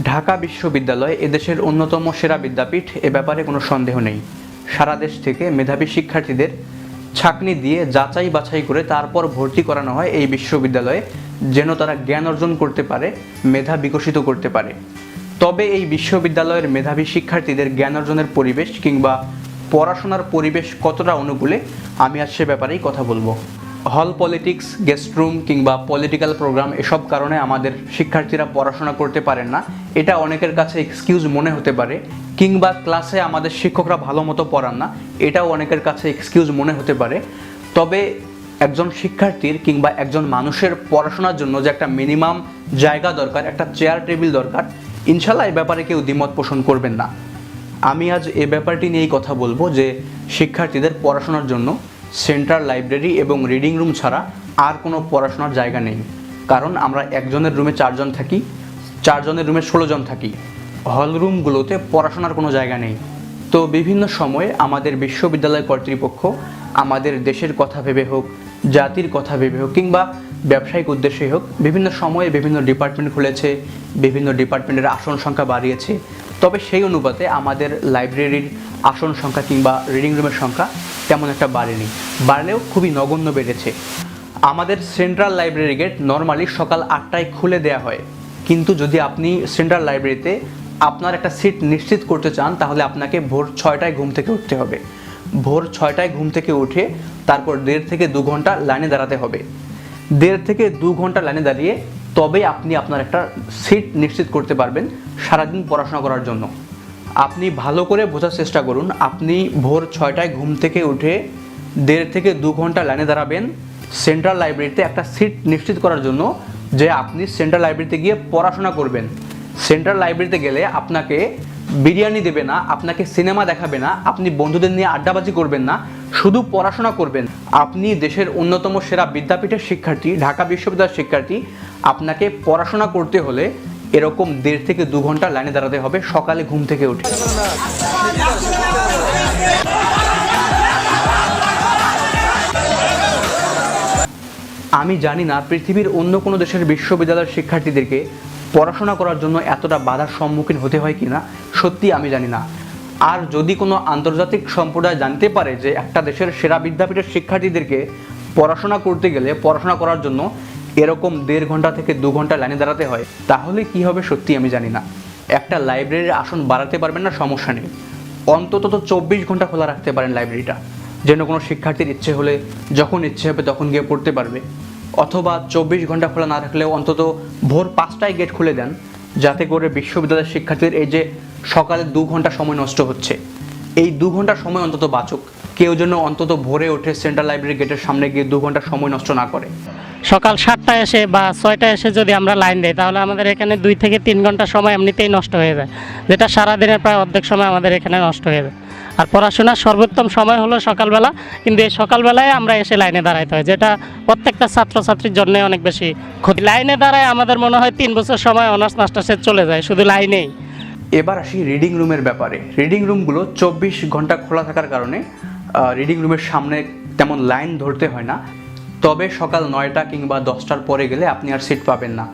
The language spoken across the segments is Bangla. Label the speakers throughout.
Speaker 1: ঢাকা বিশ্ববিদ্যালয় এদেশের অন্যতম সেরা বিদ্যাপীঠ, এ ব্যাপারে কোনো সন্দেহ নেই। সারা দেশ থেকে মেধাবী শিক্ষার্থীদের ছাকনি দিয়ে যাচাই বাছাই করে তারপর ভর্তি করানো হয় এই বিশ্ববিদ্যালয়ে, যেন তারা জ্ঞান অর্জন করতে পারে, মেধা বিকশিত করতে পারে। তবে এই বিশ্ববিদ্যালয়ের মেধাবী শিক্ষার্থীদের জ্ঞান অর্জনের পরিবেশ কিংবা পড়াশোনার পরিবেশ কতটা অনুকূলে, আমি আজ সে ব্যাপারেই কথা বলব। হল পলিটিক্স, গেস্ট রুম কিংবা পলিটিক্যাল প্রোগ্রাম, এসব কারণে আমাদের শিক্ষার্থীরা পড়াশোনা করতে পারেন না এটা অনেকের কাছে এক্সকিউজ মনে হতে পারে, কিংবা ক্লাসে আমাদের শিক্ষকরা ভালো মতো পড়ান না, এটাও অনেকের কাছে এক্সকিউজ মনে হতে পারে। তবে একজন শিক্ষার্থীর কিংবা একজন মানুষের পড়াশোনার জন্য যে একটা মিনিমাম জায়গা দরকার, একটা চেয়ার টেবিল দরকার, ইনশাল্লাহ এই ব্যাপারে কেউ দ্বিমত পোষণ করবেন না। আমি আজ এ ব্যাপারটি নিয়েই কথা বলব যে, শিক্ষার্থীদের পড়াশোনার জন্য সেন্ট্রাল লাইব্রেরি এবং রিডিং রুম ছাড়া আর কোনো পড়াশোনার জায়গা নেই। কারণ আমরা একজনের রুমে চারজন থাকি চারজনের রুমে ষোলো জন থাকি। হল রুমগুলোতে পড়াশোনার কোনো জায়গা নেই। তো বিভিন্ন সময়ে আমাদের বিশ্ববিদ্যালয় কর্তৃপক্ষ আমাদের দেশের কথা ভেবে হোক, জাতির কথা ভেবে হোক কিংবা ব্যবসায়িক উদ্দেশ্যে হোক, বিভিন্ন সময়ে বিভিন্ন ডিপার্টমেন্ট খুলেছে, বিভিন্ন ডিপার্টমেন্টের আসন সংখ্যা বাড়িয়েছে। তবে সেই অনুপাতে আমাদের লাইব্রেরির আসন সংখ্যা কিংবা রিডিং রুমের সংখ্যা তেমন একটা বাড়েনি, বাড়লেও খুবই নগণ্য বেড়েছে। আমাদের সেন্ট্রাল লাইব্রেরি গেট নর্মালি সকাল আটটায় খুলে দেওয়া হয়। কিন্তু যদি আপনি সেন্ট্রাল লাইব্রেরিতে আপনার একটা সিট নিশ্চিত করতে চান, তাহলে আপনাকে ভোর ছয়টায় ঘুম থেকে উঠতে হবে। ভোর ছয়টায় ঘুম থেকে উঠে তারপর দেড় থেকে দু ঘণ্টা লাইনে দাঁড়াতে হবে। দেড় থেকে দু ঘণ্টা লাইনে দাঁড়িয়ে তবে আপনি আপনার একটা সিট নিশ্চিত করতে পারবেন সারাদিন পড়াশোনা করার জন্য। আপনি ভালো করে বোঝার চেষ্টা করুন, আপনি ভোর ছয়টায় ঘুম থেকে উঠে দেড় থেকে দু ঘণ্টা লাইনে দাঁড়াবেন, সেন্ট্রাল লাইব্রেরিতে একটা সিট নিশ্চিত করার জন্য যে আপনি সেন্ট্রাল লাইব্রেরিতে গিয়ে পড়াশোনা করবেন। সেন্ট্রাল লাইব্রেরিতে গেলে আপনাকে বিরিয়ানি দেবে না, আপনাকে সিনেমা দেখাবে না, আপনি বন্ধুদের নিয়ে আড্ডাবাজি করবেন না, শুধু পড়াশোনা করবেন। আপনি দেশের অন্যতম সেরা বিদ্যাপীঠের শিক্ষার্থী, ঢাকা বিশ্ববিদ্যালয়ের শিক্ষার্থী, আপনাকে পড়াশোনা করতে হলে এরকম দেড় থেকে দু ঘণ্টা লাইনে দাঁড়াতে হবে, সকালে ঘুম থেকে উঠে। আমি জানি না পৃথিবীর অন্য কোনো দেশের বিশ্ববিদ্যালয়ের শিক্ষার্থীদেরকে পড়াশোনা করার জন্য এতটা বাধার সম্মুখীন হতে হয় কিনা, সত্যি আমি জানি না। আর যদি কোনো আন্তর্জাতিক সম্প্রদায় জানতে পারে যে একটা দেশের সেরা বিদ্যাপীঠের শিক্ষার্থীদেরকে পড়াশোনা করতে গেলে, পড়াশোনা করার জন্য এরকম দেড় ঘণ্টা থেকে দু ঘণ্টা লাইনে দাঁড়াতে হয়, তাহলে কি হবে সত্যি আমি জানি না। একটা লাইব্রেরির আসন বাড়াতে পারবেন না, সমস্যা নেই। অন্তত তো চব্বিশ ঘণ্টা খোলা রাখতে পারেন লাইব্রেরিটা। যেন কোনো শিক্ষার্থীর ইচ্ছে হলে যখন ইচ্ছে হবে তখন গিয়ে পড়তে পারবে। অথবা চব্বিশ ঘণ্টা খোলা না রাখলেও অন্তত ভোর পাঁচটায় গেট খুলে দেন, যাতে করে বিশ্ববিদ্যালয়ের শিক্ষার্থীদের এই যে সকালে দু ঘণ্টা সময় নষ্ট হচ্ছে, এই দু ঘণ্টা সময় অন্তত বাঁচুক। কেউ যেন অন্তত ভোরে ওঠে সেন্ট্রাল লাইব্রেরি গেটের সামনে গিয়ে দু ঘণ্টা সময় নষ্ট না করে।
Speaker 2: সকাল সাতটায় এসে বা ছয়টায় এসে যদি আমরা লাইন দিই, তাহলে আমাদের এখানে দুই থেকে তিন ঘণ্টা সময় এমনিতেই নষ্ট হয়ে যায়, যেটা সারাদিনের প্রায় অর্ধেক সময় আমাদের এখানে নষ্ট হয়ে যায়। আর পড়াশোনার সর্বোত্তম সময় হলো সকালবেলা, কিন্তু এই সকালবেলায় আমরা এসে লাইনে দাঁড়াইতে হয়, যেটা প্রত্যেকটা ছাত্রছাত্রীর জন্য অনেক বেশি ক্ষতি। লাইনে দাঁড়ায় আমাদের মনে হয় তিন বছর সময় অনার্স মাস্টার্সের চলে যায়, শুধু লাইনেই।
Speaker 1: এবার আসি রিডিং রুমের ব্যাপারে। রিডিং রুমগুলো চব্বিশ ঘণ্টা খোলা থাকার কারণে রিডিং রুমের সামনে তেমন লাইন ধরতে হয় না। তবে সকাল নয়টা কিংবা দশটার পরে গেলে আপনি আর সিট পাবেন না।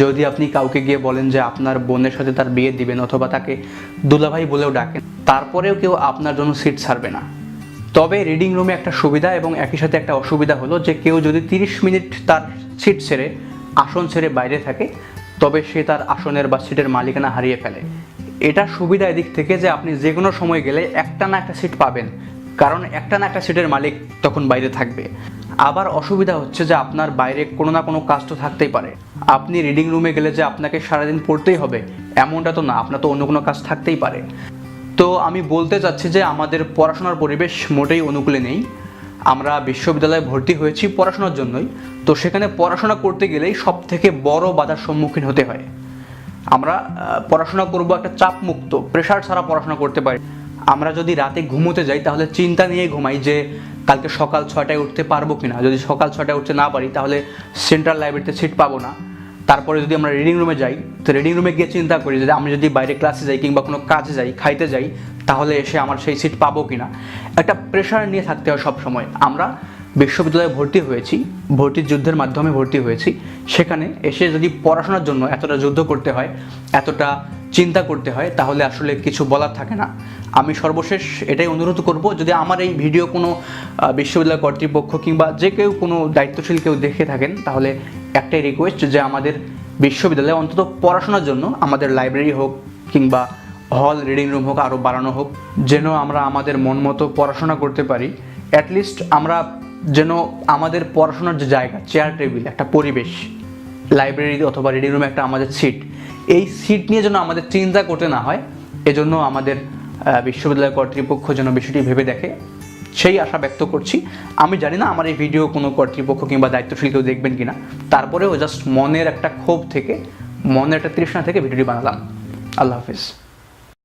Speaker 1: যদি আপনি কাউকে গিয়ে বলেন যে আপনার বোনের সাথে তার বিয়ে দিবেন অথবা তাকে দুলাভাই বলেও ডাকেন তারপরেও কেউ আপনার জন্য সিট ছাড়বে না। তবে রিডিং রুমে একটা সুবিধা এবং একই সাথে একটা অসুবিধা হলো যে কেউ যদি তিরিশ মিনিট তার সিট ছেড়ে আসন ছেড়ে বাইরে থাকে, তবে সে তার আসনের বা সিটের মালিকানা হারিয়ে ফেলে। এটা সুবিধা এদিক থেকে যে আপনি যে কোনো সময় গেলে একটা না একটা সিট পাবেন, কারণ একটা না একটা সিটের মালিক তখন বাইরে থাকবে। আবার অসুবিধা হচ্ছে যে আপনার বাইরে কোনো না কোনো কাজ তো থাকতেই পারে। আপনি রিডিং রুমে গেলে যে আপনাকে সারাদিন পড়তেই হবে, এমনটা তো না, আপনার তো অন্য কোনো কাজ থাকতেই পারে। তো আমি বলতে চাচ্ছি যে আমাদের পড়াশোনার পরিবেশ মোটেই অনুকূলে নেই। আমরা বিশ্ববিদ্যালয়ে ভর্তি হয়েছি পড়াশোনার জন্যই। তো সেখানে পড়াশোনা করতে গেলেই সব থেকে বড় বাধার সম্মুখীন হতে হয়। আমরা পড়াশোনা করব একটা চাপ মুক্ত প্রেশার ছাড়া পড়াশোনা করতে পারি। আমরা যদি রাতে ঘুমোতে যাই তাহলে চিন্তা নিয়ে ঘুমাই যে কালকে সকাল ছয়টায় উঠতে পারব কিনা। যদি সকাল ছয়টায় উঠতে না পারি তাহলে সেন্ট্রাল লাইব্রেরিতে সিট পাবো না। তারপরে যদি আমরা রিডিং রুমে যাই, তো রিডিং রুমে গিয়ে চিন্তা করি যে আমি যদি বাইরে ক্লাসে যাই কিংবা কোনো কাজে যাই, খাইতে যাই, তাহলে এসে আমার সেই সিট পাবো কি না একটা প্রেশার নিয়ে থাকতে হয় সবসময়। আমরা বিশ্ববিদ্যালয়ে ভর্তি হয়েছি, ভর্তির যুদ্ধের মাধ্যমে ভর্তি হয়েছি। সেখানে এসে যদি পড়াশোনার জন্য এতটা যুদ্ধ করতে হয়, এতটা চিন্তা করতে হয়, তাহলে আসলে কিছু বলার থাকে না। আমি সর্বশেষ এটাই অনুরোধ করব, যদি আমার এই ভিডিও কোনো বিশ্ববিদ্যালয় কর্তৃপক্ষ কিংবা যে কেউ কোনো দায়িত্বশীল কেউ দেখে থাকেন, তাহলে একটাই রিকোয়েস্ট যে আমাদের বিশ্ববিদ্যালয়ে অন্তত পড়াশোনার জন্য আমাদের লাইব্রেরি হোক কিংবা হল রিডিং রুম হোক আরও বাড়ানো হোক, যেন আমরা আমাদের মন মতো পড়াশোনা করতে পারি। অ্যাটলিস্ট আমরা যেন আমাদের পড়াশোনার যে জায়গা চেয়ার টেবিল একটা পরিবেশ লাইব্রেরি অথবা রিডিং রুমে একটা আমাদের সিট এই সিট নিয়ে যেন আমাদের চিন্তা করতে না হয়, এজন্য আমাদের বিশ্ববিদ্যালয় কর্তৃপক্ষ যেন বিষয়টি ভেবে দেখে। সেই আশা ব্যক্ত করছি। আমি জানি না আমার এই ভিডিও কোনো কর্তৃপক্ষ কিংবা দায়িত্বশীল কেউ দেখবেন কি না তারপরেও জাস্ট মনের একটা ক্ষোভ থেকে, মনের একটা তৃষ্ণা থেকে ভিডিওটি বানালাম। আল্লাহ হাফিজ।